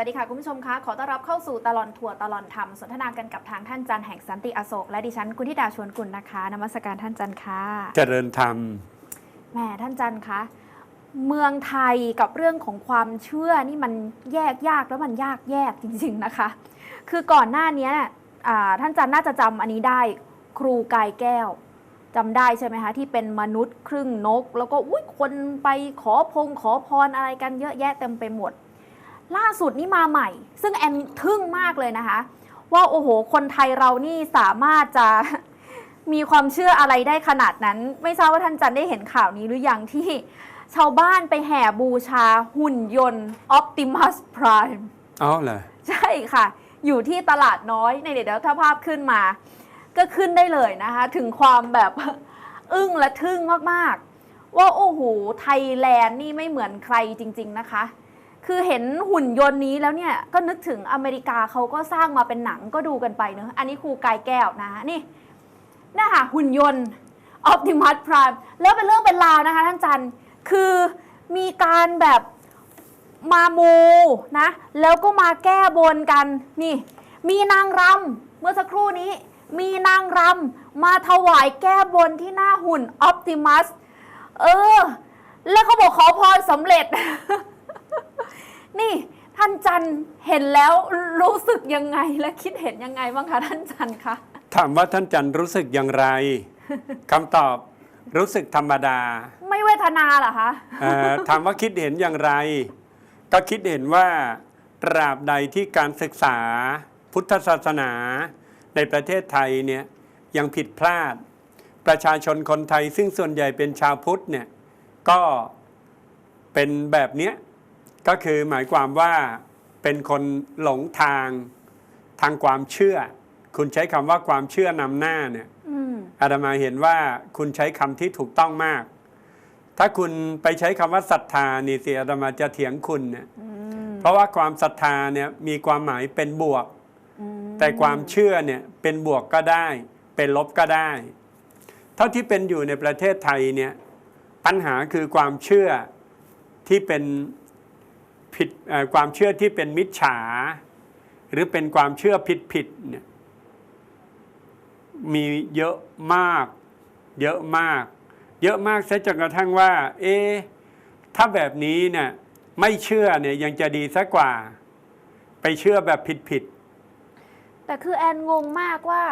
วัสดีค่ะ คุณผู้ชมคะ ขอต้อนรับเข้าสู่ตลอนทัวร์ตลอนธรรมสนทนากันกับทางท่านจันทร์แห่งสันติอโศก และดิฉันกุณธิดาชวนกุลนะคะนมัสการท่านจันทร์ค่ะเจริญธรรมแหมท่านจันทร์คะเมืองไทยกับเรื่องของความเชื่อนี่มันแยกยากแล้วมันยากแยกจริง ๆนะคะ คือก่อนหน้านี้เนี่ยอ่าท่านจันทร์น่าจะจำอันนี้ได้ครูกายแก้วจำได้ใช่ไหมคะที่เป็นมนุษย์ครึ่งนก แล้วก็อุ้ยคนไปขอพงขอพรอะไรกันเยอะแยะเต็มไปหมด ล่าสุดนี่มาใหม่ ซึ่งแอนทึ่งมากเลยนะคะ ว่าโอ้โห คนไทยเรานี่สามารถจะมีความเชื่ออะไรได้ขนาดนั้น ไม่ทราบว่าท่านจันได้เห็นข่าวนี้หรือยังที่ชาวบ้านไปแห่บูชาหุ่นยนต์ Optimus Prime อ๋อเหรอใช่ค่ะ อยู่ที่ตลาดน้อยในเดี๋ยวถ้าภาพขึ้นมา ก็ขึ้นได้เลยนะคะ ถึงความแบบอึ้งและทึ่งมาก ๆ ว่าโอ้โหไทยแลนด์นี่ไม่เหมือนใครจริง ๆ นะคะ คือเห็นหุ่นยนต์นี้แล้วเนี่ย ก็นึกถึงอเมริกาเขาก็สร้างมาเป็นหนังก็ดูกันไปเนอะอันนี้ครูกายแก้วนะนี่น่ค่ะหุ่นยนต์ Optimus Prime แล้วเป็นเรื่องเป็นราวนะคะท่านจันคือมีการแบบมามูนะ แล้วก็มาแก้บนกันนี่ มีนางรำเมื่อสักครู่นี้ มีนางรำมาถวายแก้บนที่หน้าหุ่น Optimus เออ แล้วเขาบอกขอพรสำเร็จ นี่ท่านจันทร์เห็นแล้วรู้สึกยังไงและคิดเห็นยังไงบ้างคะท่านจันทร์คะถามว่าท่านจันทร์รู้สึกอย่างไรคำตอบรู้สึกธรรมดา ไม่เวทนาเหรอคะเอ่อถามว่าคิดเห็นอย่างไร ก็คิดเห็นว่าตราบใดที่การศึกษาพุทธศาสนาในประเทศไทยเนี่ยยังผิดพลาด ประชาชนคนไทยซึ่งส่วนใหญ่เป็นชาวพุทธเนี่ยก็เป็นแบบเนี้ย ก็คือหมายความว่าเป็นคนหลงทางทางความเชื่อ คุณใช้คำว่าความเชื่อนำหน้าเนี่ยอืมอาตมาเห็นว่าคุณใช้คำที่ถูกต้องมาก ถ้าคุณไปใช้คำว่าศรัทธานี่สิอาตมาจะเถียงคุณเนี่ยอืมเพราะว่าความศรัทธาเนี่ยมีความหมายเป็นบวกอืมแต่ความเชื่อเนี่ยเป็นบวกก็ได้ เป็นลบก็ได้ เท่าที่เป็นอยู่ในประเทศไทยเนี่ยปัญหาคือความเชื่อที่เป็น ผิดความเชื่อที่เป็นมิจฉา หรือเป็นความเชื่อผิดผิดๆเนี่ยมีเยอะมาก เยอะมาก เยอะมากซะจนกระทั่งว่า เอ๊ถ้าแบบนี้เนี่ยไม่เชื่อเนี่ยยังจะดีซะกว่า ไปเชื่อแบบผิดผิดๆแต่คือแอนงงมากว่า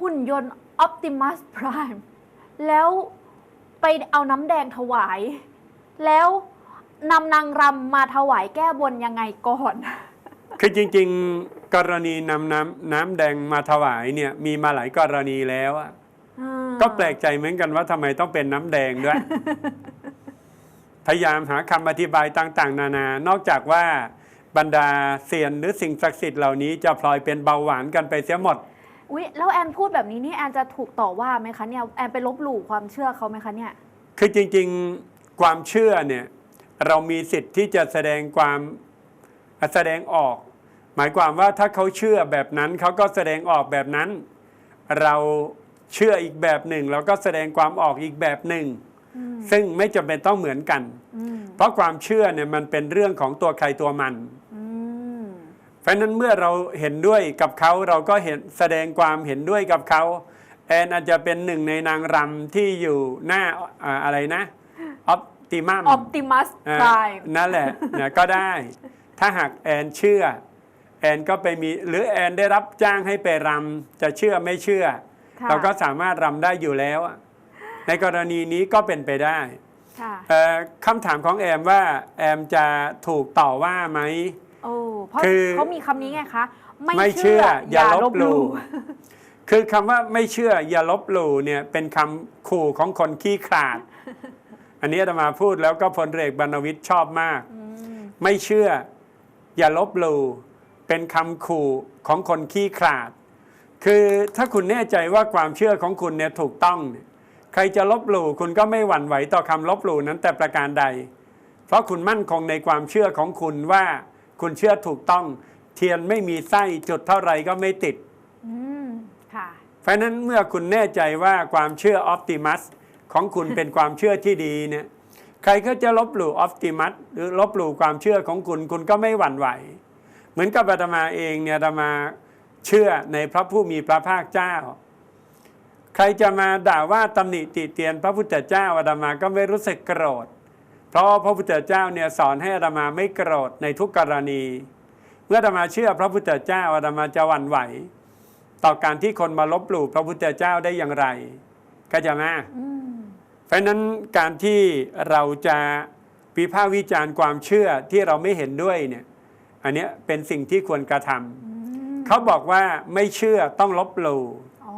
หุ่นยนต์ Optimus Prime แล้วไปเอาน้ำแดงถวาย แล้ว นำนางรำมาถวายแก้บนยังไงก่อน คือจริงๆกรณีนำน้ำน้ำแดงมาถวายเนี่ยมีมาหลายกรณีแล้วอะก็แปลกใจเหมือนกันว่าทำไมต้องเป็นน้ำแดงด้วย พยายามหาคำอธิบายต่าง ๆ นานา นอกจากว่าบรรดาเซียนหรือสิ่งศักดิ์สิทธิ์เหล่านี้จะพลอยเป็นเบาหวานกันไปเสียหมดอุ๊ยแล้วแอนพูดแบบนี้นี่แอนจะถูกต่อว่าไหมคะเนี่ยแอนไปลบหลู่ความเชื่อเขาไหมคะเนี่ย คือจริง ๆ ความเชื่อเนี่ย เรามีสิทธิ์ที่จะแสดงความแสดงออก หมายความว่าถ้าเขาเชื่อแบบนั้นเขาก็แสดงออกแบบนั้น เราเชื่ออีกแบบหนึ่งเราก็แสดงความออกอีกแบบหนึ่งอืมซึ่งไม่จำเป็นต้องเหมือนกันอืมเพราะความเชื่อเนี่ยมันเป็นเรื่องของตัวใครตัวมันอืมเพราะฉะนั้นเมื่อเราเห็นด้วยกับเขาเราก็เห็นแสดงความเห็นด้วยกับเขาแอนอาจจะเป็นหนึ่งในนางรำที่อยู่หน้าอ่าอะไรนะออป ติมัม Optimus อ่า Prime นั่นแหละนะก็ได้ ถ้าหากแอนเชื่อ แอนก็ไปมีหรือแอนได้รับจ้างให้ไปรำจะเชื่อไม่เชื่อ ค่ะเราก็สามารถรำได้อยู่แล้วอะในกรณีนี้ก็เป็นไปได้ค่ะ เอ่อคำถามของแอมว่าแอมจะถูกต่อว่าไหม โอ้เพราะคือเขามีคำนี้ไงคะ ไม่ไม่เชื่เชื่ออออย่าย่าลลบบหลู่หลู่ คือคำว่าไม่เชื่ออย่าลบหลู่เนี่ยเป็นคำขู่ของคนขี้ขลาด อันนี้อาตมาพูดแล้วก็พลเรือเอกบรรณวิทย์ชอบมากอืมไม่เชื่อ อย่าลบหลู่เป็นคำขู่ของคนขี้ขลาด คือถ้าคุณแน่ใจว่าความเชื่อของคุณเนี่ยถูกต้องเนี่ยใครจะลบหลู่คุณก็ไม่หวั่นไหวต่อคำลบหลู่นั้นแต่ประการใด เพราะคุณมั่นคงในความเชื่อของคุณว่าคุณเชื่อถูกต้อง เทียนไม่มีไส้จุดเท่าไหร่ก็ไม่ติดอืมค่ะเพราะฉะนั้นเมื่อคุณแน่ใจว่าความเชื่อออ t ติมัส ของคุณเป็นความเชื่อที่ดีเนี่ยใครก็จะลบหลู่ออ t ติมัสหรือลบหลู่ความเชื่อของคุณคุณก็ไม่หวั่นไหว เหมือนกับอาตมาเองเนี่ยอาตมาเชื่อในพระผู้มีพระภาคเจ้า ใครจะมาด่าว่าตำหนิติเตียนพระพุทธเจ้าอาตมาก็ไม่รู้สึกโกรธ เพราะพระพุทธเจ้าเนี่ยสอนให้อาตมาไม่โกรธในทุกกรณี เมื่ออาตมาเชื่อพระพุทธเจ้าอาตมาจะหวั่นไหว ต่อการที่คนมาลบหลู่พระพุทธเจ้าได้อย่างไรก็จะมา ราะฉะนั้นการที่เราจะวิพากษ์วิจารณ์ความเชื่อที่เราไม่เห็นด้วยเนี่ยอันเนี้ยเป็นสิ่งที่ควรกระทำอืมเขาบอกว่าไม่เชื่อต้องลบหลู่โอ้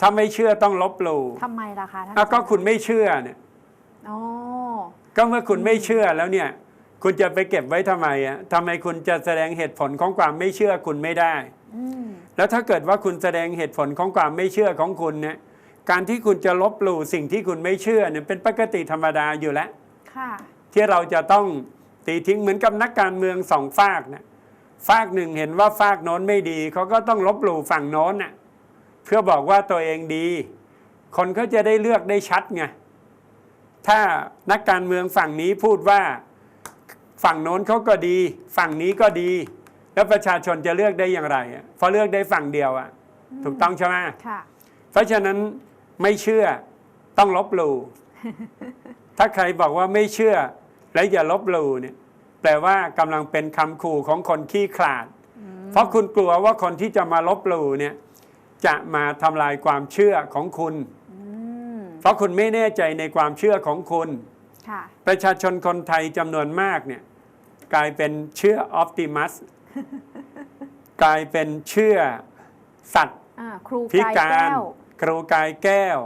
ถ้าไม่เชื่อต้องลบหลู่ทำไมล่ะคะท่านอ้าวก็คุณไม่เชื่อเนี่ยโอ้ก็เมื่อคุณไม่เชื่อแล้วเนี่ย คุณจะไปเก็บไว้ทำไมอะทำไมคุณจะแสดงเหตุผลของความไม่เชื่อคุณไม่ได้อืมแล้วถ้าเกิดว่าคุณแสดงเหตุผลของความไม่เชื่อของคุณเนี่ย การที่คุณจะลบหลู่สิ่งที่คุณไม่เชื่อเนี่ยเป็นปกติธรรมดาอยู่แล้วค่ะที่เราจะต้องตีทิ้งเหมือนกับนักการเมืองสองฝากนะฝากหนึ่งเห็นว่าฝากโน้นไม่ดีเขาก็ต้องลบหลู่ฝั่งโน้นน่ะเพื่อบอกว่าตัวเองดี คนเขาจะได้เลือกได้ชัดไงถ้านักการเมืองฝั่งนี้พูดว่าฝั่งโน้นเขาก็ดี ฝั่งนี้ก็ดี แล้วประชาชนจะเลือกได้อย่างไรอะเพราะเลือกได้ฝั่งเดียวอะถูกต้องใช่ไหมค่ะเพราะฉะนั้น ไม่เชื่อต้องลบหลู่ถ้าใครบอกว่าไม่เชื่อ และอย่าลบหลู่เนี่ยแปลว่ากำลังเป็นคำขู่ของคนขี้ขลาด เพราะคุณกลัวว่าคนที่จะมาลบหลู่เนี่ยจะมาทำลายความเชื่อของคุณอืมเพราะคุณไม่แน่ใจในความเชื่อของคุณค่ะประชาชนคนไทยจำนวนมากเนี่ยกลายเป็นเชื่อออ t ติมัสกลายเป็นเชื่อสัตว์อ่าครูพิกายกาแก้รว ครูกายแก้ว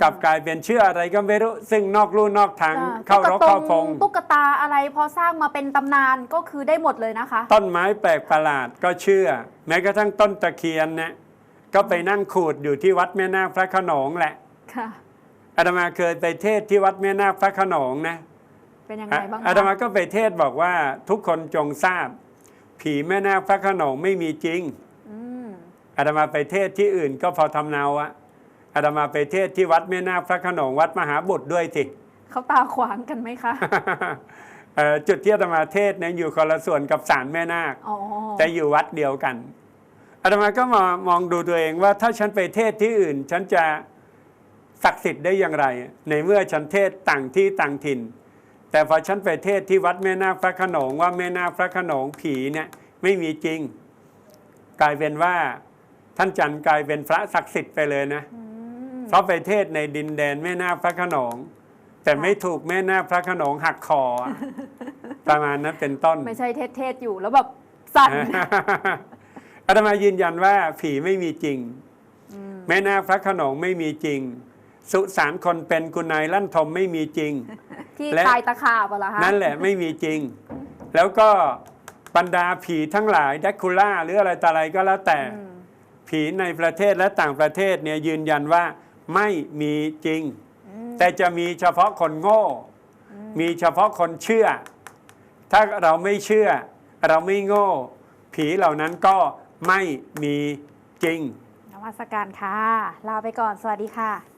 กลับกลายเป็นเชื่ออะไรก็ไม่รู้ซึ่งนอกลู่นอกทางอ่เข้ารกตุ๊เข้ากพตางตุ๊กตาอะไรพอสร้างมาเป็นตำนานก็คือได้หมดเลยนะคะ ต้นไม้แปลกประหลาดก็เชื่อ แม้กระทั่งต้นตะเคียนนะก็ไปนั่งขูดอยู่ที่วัดแม่นาคพระโขนงแหละค่ะอาตมาเคยไปเทศที่วัดแม่นาคพระโขนงนะเป็นยังไงบ้างคะอาตมาก็ไปเทศบอกว่าทุกคนจงทราบ ผีแม่นาคพระโขนงไม่มีจริงอืมอาตมาไปเทศที่อื่นก็พอทำเนาอะ อาตมาไปเทศที่วัดแม่นาคพระโขนงวัดมหาบุตรด้วยสิเขาตาขวางกันไหมคะเอ่อจุดที่อาตมาเทศเนี่ยอยู่คนละส่วนกับศาลแม่นาคอ๋อแต่อยู่วัดเดียวกันอาตมาก็มามองดูตัวเองว่าถ้าฉันไปเทศที่อื่น ฉันจะศักดิ์สิทธิ์ได้อย่างไร ในเมื่อฉันเทศต่างที่ต่างถิ่น แต่พอฉันไปเทศที่วัดแม่นาคพระโขนงว่าแม่นาคพระโขนงผีเนี่ยไม่มีจริง กลายเป็นว่าท่านจันทร์กลายเป็นพระศักดิ์สิทธิ์ไปเลยนะอืม เพราะไปเทศในดินแดนแม่นาคพระโขนง แต่ไม่ถูกแม่นาคพระโขนงหักคออะประมาณนั้นเป็นต้น ไม่ใช่เทศเทศๆอยู่แล้วแบบสั่นอาตมายืนยันว่าผีไม่มีจริงอืมแม่นาคพระโขนงไม่มีจริง สุสานคนเป็นกุนายลั่นทมไม่มีจริง ที่และคลายตะขาบอะเหรอคะนั่นแหละไม่มีจริง แล้วก็บรรดาผีทั้งหลายแดกคูล่าหรืออะไรต่ออะไรก็แล้วแต่อืมผีในประเทศและต่างประเทศเนี่ยยืนยันว่า ไม่มีจริงอืมแต่จะมีเฉพาะคนโง่ มีเฉพาะคนเชื่อ ถ้าเราไม่เชื่อ เราไม่โง่ ผีเหล่านั้นก็ไม่มีจริงนวัสการค่ะลาไปก่อนสวัสดีค่ะ